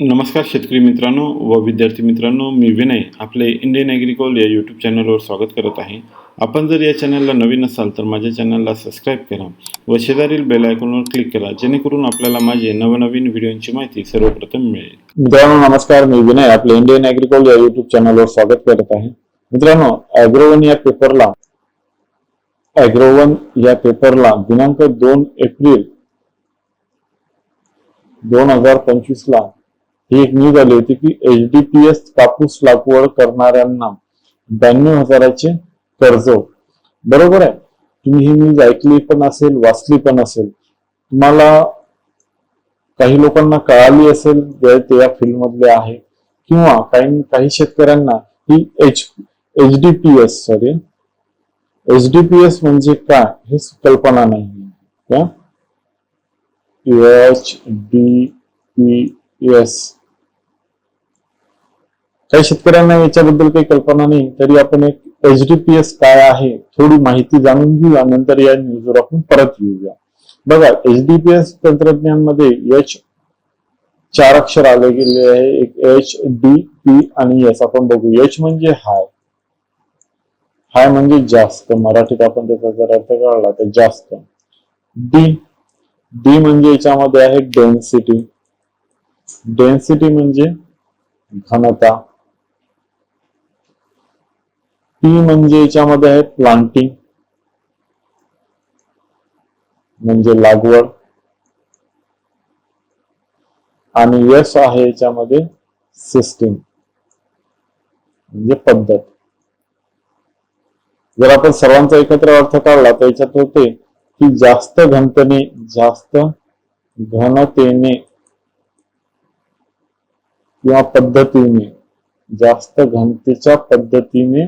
नमस्कार शेतकरी मित्रांनो व विद्यार्थी मित्रांनो मी विनय आपले इंडियन ॲग्रिकॉल या यूट्यूब चॅनलवर स्वागत करत आहे. आपण जर या चॅनलला नवीन असाल तर माझ्या चॅनलला सबस्क्राईब करा व शेजारील बेल आयकॉनवर क्लिक करा जेणेकरून आपल्याला माझे नवनवीन व्हिडिओंची माहिती सर्वप्रथम मिळेल. मित्रांनो नमस्कार मी विनय आपले इंडियन ॲग्रिकॉल या युट्यूब चॅनलवर स्वागत करत आहे. मित्रांनो ॲग्रोवन या पेपरला ॲग्रोवन या पेपरला दिनांक दोन एप्रिल दोन हजार पंचवीस ला ही एक न्यूज आली होती की एच डी पी एस कापूस लागवड करणाऱ्यांना ब्याण्णव हजाराचे कर्ज बरोबर आहे? तुम्ही ही न्यूज ऐकली पण असेल वाचली पण असेल तुम्हाला काही लोकांना कळाली असेल जे ते या फील्ड मधले आहे किंवा काही काही शेतकऱ्यांना ही H H D P S sorry H D P S म्हणजे काय हे कल्पना नाही. एच डी पी एस काही शेतकऱ्यांना याच्याबद्दल काही कल्पना नाही तरी आपण एक एच डी पी एस काय आहे थोडी माहिती जाणून घेऊया नंतर या न्यूजवर आपण परत येऊया. बघा एच डी पी एस तंत्रज्ञानमध्ये एच चार अक्षर आले गेले आहे एक एच डी पी आणि एस आपण बघू. एच म्हणजे हाय. हाय म्हणजे जास्त. मराठीत आपण त्याचा जर अर्थ कळला तर जास्त. डी डी म्हणजे याच्यामध्ये आहे डेन्सिटी डेन्सिटी म्हणजे घनता. पी म्हणजे याच्यामध्ये आहे प्लांटिंग म्हणजे लागवड. आणि यश आहे याच्यामध्ये सिस्टीम म्हणजे पद्धत. जर आपण सर्वांचा एकत्र अर्थ काढला तर याच्यात होते की जास्त घनतेने जास्त घनतेने किंवा पद्धतीने जास्त घनतेच्या पद्धतीने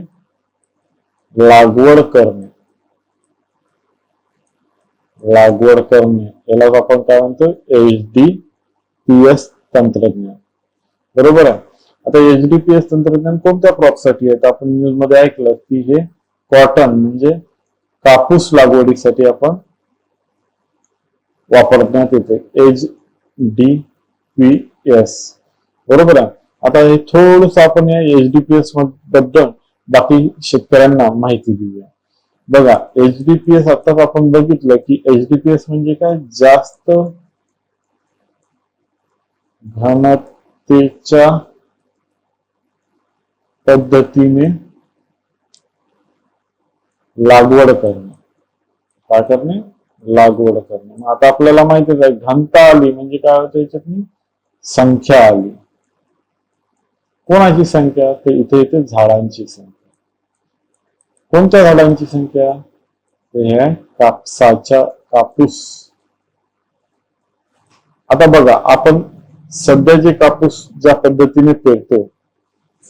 लागवड करणे. लागवड करणे. याला आपण काय म्हणतो? एच डी पी एस तंत्रज्ञान. बरोबर आहे? आता एच डी पी एस तंत्रज्ञान कोणत्या क्रॉपसाठी आहे? आपण न्यूजमध्ये ऐकलं की हे कॉटन म्हणजे कापूस लागवडीसाठी आपण वापरण्यात येते. एच डी पी एस बरोबर आहे? आता हे थोडस आपण या एच डी पी एसबद्दल बाकी शेतकऱ्यांना माहिती देऊया बघा एच डी पी एस आताच आपण बघितलं की एच डी पी एस म्हणजे काय? जास्त घनतेच्या पद्धतीने लागवड करणे. काय करणे? लागवड करणे. मग आता आपल्याला माहितीच आहे घनता आली म्हणजे काय होतं याच्यात संख्या आली. कोणाची संख्या? ते इथे इथे झाडांची संख्या. कोणत्या झाडांची संख्या? ते आहे कापसाच्या कापूस. आता बघा आपण सध्या जे कापूस ज्या पद्धतीने पेरतो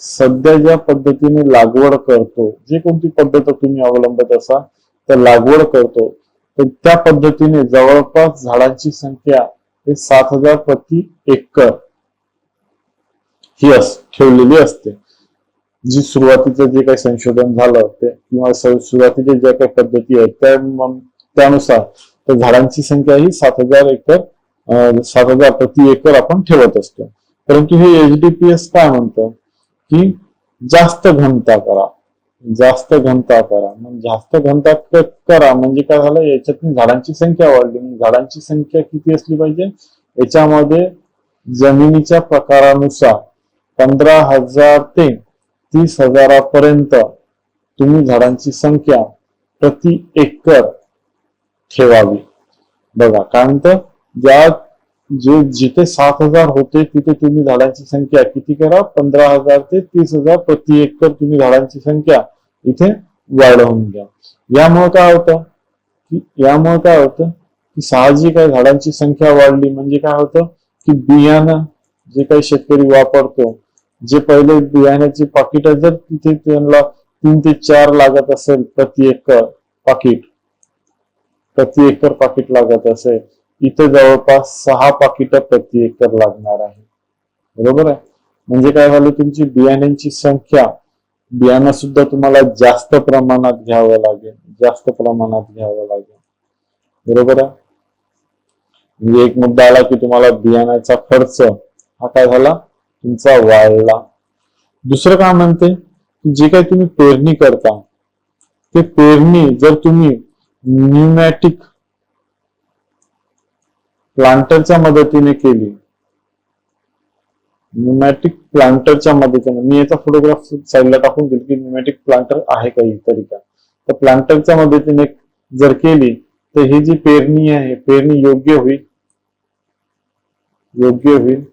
सध्या ज्या पद्धतीने लागवड करतो जी कोणती पद्धत तुम्ही अवलंबत असा तर लागवड करतो तर त्या पद्धतीने जवळपास झाडांची संख्या हे सात हजार प्रति एकर ही अस ठेवलेली असते. जी सुरुवातीचं जे काही संशोधन झालं ते किंवा सुरुवातीच्या ज्या काही पद्धती आहेत त्या त्यानुसार तर झाडांची संख्या ही सात हजार एकर सात हजार प्रति एकर आपण ठेवत असतो. परंतु हे एच डी पी एस काय म्हणतं? की जास्त घनता करा. जास्त घनता करा. मग जास्त घनता करा म्हणजे काय झालं? याच्यातून झाडांची संख्या वाढली. झाडांची संख्या किती असली पाहिजे? याच्यामध्ये जमिनीच्या प्रकारानुसार पंधरा हजार ते तीस हजारापर्यंत तुम्ही झाडांची संख्या प्रति एकर ठेवावी. बघा काय म्हणतं? ज्या जे जिथे सात हजार होते तिथे तुम्ही झाडांची संख्या किती करा? पंधरा हजार ते तीस हजार प्रति एकर तुम्ही झाडांची संख्या इथे वाढवून घ्या. यामुळे काय होतं? की यामुळे काय होतं? की साहजिक आहे झाडांची संख्या वाढली. म्हणजे काय होतं? की बियाणं जे काही शेतकरी वापरतो जे पहिले बियाण्याची पाकिट जर तिथे त्यांना तीन ते चार लागत असेल प्रति एकर पाकिट प्रति एकर पाकिट लागत असेल इथे जवळपास सहा पाकिट प्रति एकर लागणार आहे. बरोबर आहे? म्हणजे काय झालं तुमची बियाण्यांची संख्या बियाणं सुद्धा तुम्हाला जास्त प्रमाणात घ्यावं लागेल जास्त प्रमाणात घ्यावं लागेल. बरोबर आहे? म्हणजे एक मुद्दा आला की तुम्हाला बियाण्याचा खर्च हा काय झाला? तुमचा वाढला दुसरं काय म्हणते? जे काही तुम्ही पेरणी करता ते पेरणी जर तुम्ही न्यूमॅटिक प्लांटरच्या मदतीने केली न्यूमॅटिक प्लांटरच्या मदतीने मी याचा फोटोग्राफ साईडला टाकून देईल की न्यूमॅटिक प्लांटर आहे काही तरी का तर प्लांटरच्या मदतीने जर केली तर ही जी पेरणी आहे पेरणी योग्य होईल? योग्य होईल.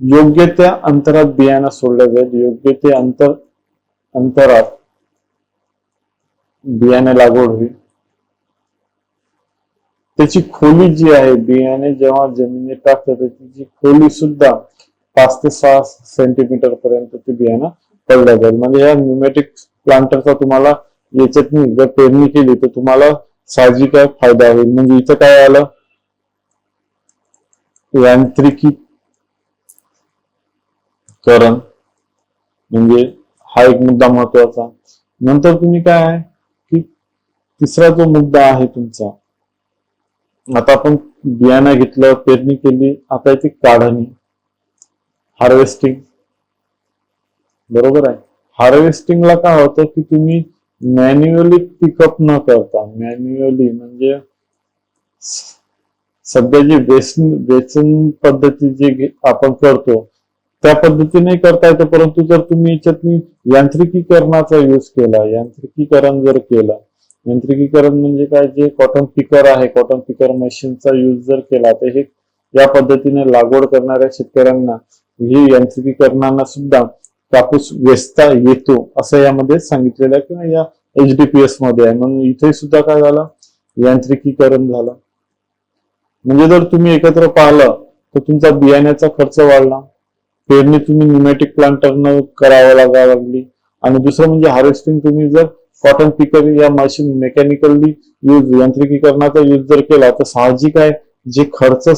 योग्य त्या अंतरात बियाणं सोडलं जाईल. योग्य ते अंतर अंतरात बियाणे लागवड होईल. त्याची खोली जी आहे बियाणे जेव्हा जमिनीत टाकतात त्याची खोली सुद्धा पाच ते सहा सेंटीमीटर पर्यंत ते बियाणं पडलं जाईल. म्हणजे या न्युमॅटिक प्लांटरचा तुम्हाला याच्यातनी जर पेरणी केली तर तुम्हाला साहजिक आहे फायदा होईल. म्हणजे इथं काय आलं? यांत्रिकी करण. म्हणजे हा एक मुद्दा महत्त्वाचा. नंतर तुम्ही काय आहे? की तिसरा जो मुद्दा आहे तुमचा. आता आपण बियाणं घेतलं पेरणी केली आता याची काढणी. हार्वेस्टिंग बरोबर आहे? हार्वेस्टिंगला काय होतं की तुम्ही मॅन्युअली पिकअप न करता मॅन्युअली म्हणजे सध्या जी वेचन वेचन पद्धती जी आपण करतो त्या पद्धतीने करता येतं. परंतु जर तुम्ही याच्यातनी यांत्रिकीकरणाचा युज केला यांत्रिकीकरण जर केलं यांत्रिकीकरण म्हणजे काय? जे कॉटन पिकर आहे कॉटन पिकर मशीनचा युज जर केला तर हे या पद्धतीने लागवड करणाऱ्या शेतकऱ्यांना ही यांत्रिकीकरणांना सुद्धा कापूस वेचता येतो असं यामध्ये सांगितलेलं आहे किंवा या एचडीपीएसमध्ये आहे. म्हणून इथे सुद्धा काय झालं? यांत्रिकीकरण झालं. म्हणजे जर तुम्ही एकत्र पाहिलं तर तुमचा बियाण्याचा खर्च वाढला. पेरणी तुम्ही न्युमॅटिक प्लांटरनं करावं लागावं लागली. आणि दुसरं म्हणजे हार्वेस्टिंग तुम्ही जर कॉटन पिकर या मशीन मेकॅनिकली यूज यांत्रिकीकरणाचा यूज जर केला तर साहजिक आहे. जे खर्च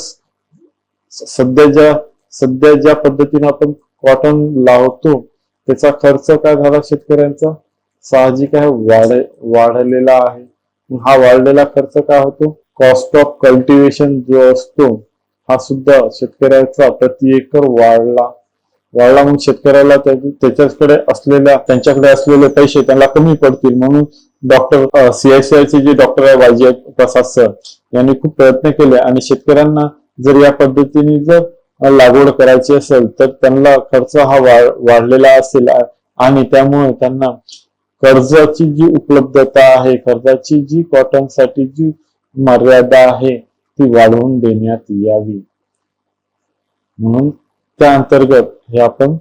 सध्या ज्या सध्या ज्या पद्धतीने आपण कॉटन लावतो त्याचा खर्च काय झाला शेतकऱ्यांचा? साहजिक आहे वाढ वाढलेला आहे. हा वाढलेला खर्च काय होतो? कॉस्ट ऑफ कल्टिवेशन जो असतो हा सुद्धा शेतकऱ्याचा प्रति एकर वाढला. वाढला म्हणून शेतकऱ्याला त्याच्याकडे असलेल्या त्यांच्याकडे असलेले पैसे त्यांना कमी पडतील म्हणून डॉक्टर सीआयसीआयचे जे डॉक्टर आहे वाजी प्रसाद सर यांनी खूप प्रयत्न केले आणि शेतकऱ्यांना जर या पद्धतीने जर लागवड करायची असेल तर त्यांना खर्च हा वाढलेला असेल आणि त्यामुळे त्यांना कर्जाची जी उपलब्धता आहे कर्जाची जी कॉटनसाठी जी मर्यादा आहे ती वाढवून देण्यात यावी. म्हणून त्या अंतर्गत हे आपण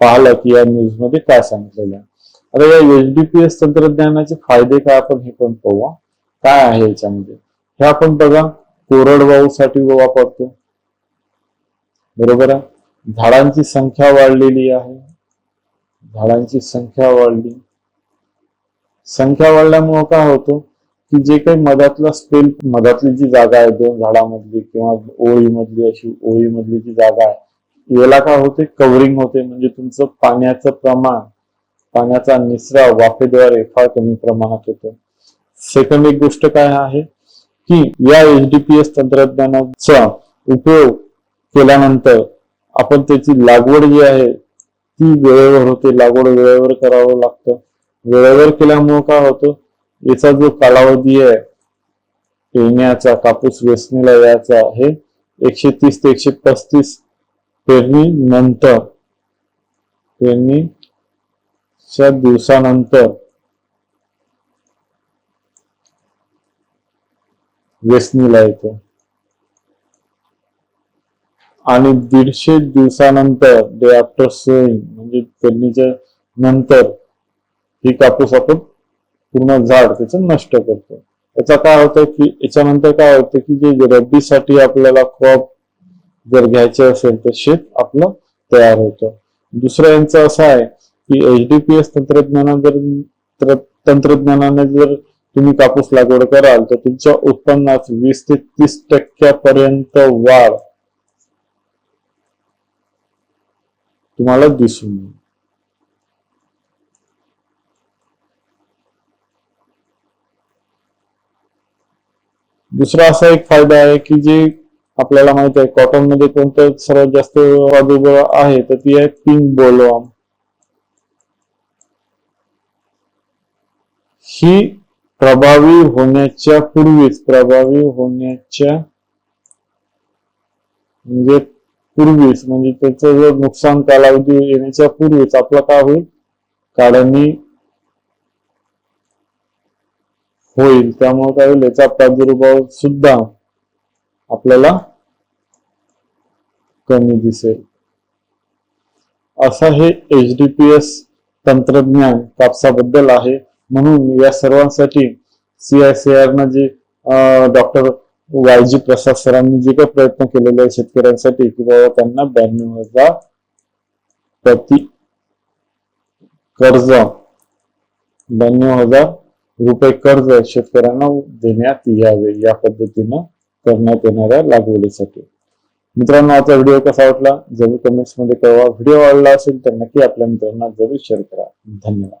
पाहिलं की या न्यूजमध्ये काय सांगितलेलं आहे. आता या एचडीपीएस तंत्रज्ञानाचे फायदे काय आपण हे पण पाहू काय आहे याच्यामध्ये? हे आपण बघा कोरडवाहूसाठी वापरतो बरोबर आहे? झाडांची संख्या वाढलेली आहे. झाडांची संख्या वाढली. संख्या वाढल्यामुळं काय होतं की जे काही मधातला स्पेल मधातली जी जागा आहे दोन झाडामधली किंवा ओळीमधली अशी ओळीमधली जी जागा आहे याला काय होते? कव्हरिंग होते. म्हणजे तुमचं पाण्याचं प्रमाण पाण्याचा निचरा वाफेद्वारे फार कमी प्रमाणात होतो. सेकंड एक गोष्ट काय आहे? की या एन डी पी एस तंत्रज्ञानाचा उपयोग केल्यानंतर आपण त्याची लागवड जी आहे ती वेळेवर होते. लागवड वेळेवर करावं लागतं. वेळेवर केल्यामुळे काय होतं? याचा जो कालावधी आहे येण्याचा कापूस वेचणीला यायचा हे एकशे तीस ते एकशे पस्तीस पेरणी नंतर पेरणीच्या दिवसानंतर वेचणीला येतो. आणि दीडशे दिवसानंतर डे आफ्टर सोईंग म्हणजे पेरणीच्या नंतर ही कापूस आपण पूर्ण झाड त्याचं नष्ट करतो. याचा काय होतं की याच्यानंतर काय होतं की जे रब्बीसाठी आपल्याला क्रॉप जर घ्यायचे असेल तर शेत आपलं तयार होतं. दुसरं यांचं असं आहे की एच डी पी एस तंत्रज्ञाना जर तंत्रज्ञानाने जर तुम्ही कापूस लागवड कराल तर तुमच्या उत्पन्नात वीस ते तीस टक्क्यापर्यंत वाढ तुम्हाला दिसून येईल. दुसरा असा एक फायदा आहे की जे आपल्याला माहीत आहे कॉटनमध्ये कोणतं सर्वात जास्त प्रादुर्भाव आहे तर ती आहे पिंक बोलवाम ही प्रभावी होण्याच्या पूर्वीच प्रभावी होण्याच्या म्हणजे पूर्वीच म्हणजे त्याचं जर नुकसान कालावधी येण्याच्या पूर्वीच आपला काय होईल? काढणी होईल. त्यामुळे काय होईल? याचा प्रादुर्भाव सुद्धा आपल्याला कमी दिसेल. असं हे एच डी पी एस तंत्रज्ञान कापसाबद्दल आहे. म्हणून या सर्वांसाठी सी आय सी न जे डॉक्टर वाय जी प्रसाद सरांनी जे काही प्रयत्न केलेले आहे शेतकऱ्यांसाठी की बाबा त्यांना ब्याण्णव हजार प्रति कर्ज ब्याण्णव हजार रुपये कर्ज शेतकऱ्यांना देण्यात यावे या पद्धतीनं करण्यात येणाऱ्या लागवडीसाठी. मित्रांनो आजचा व्हिडिओ कसा वाटला? जरूर कमेंट्समध्ये कळवा व्हिडिओ आवडला असेल तर नक्की आपल्या मित्रांना जरूर शेअर करा. धन्यवाद.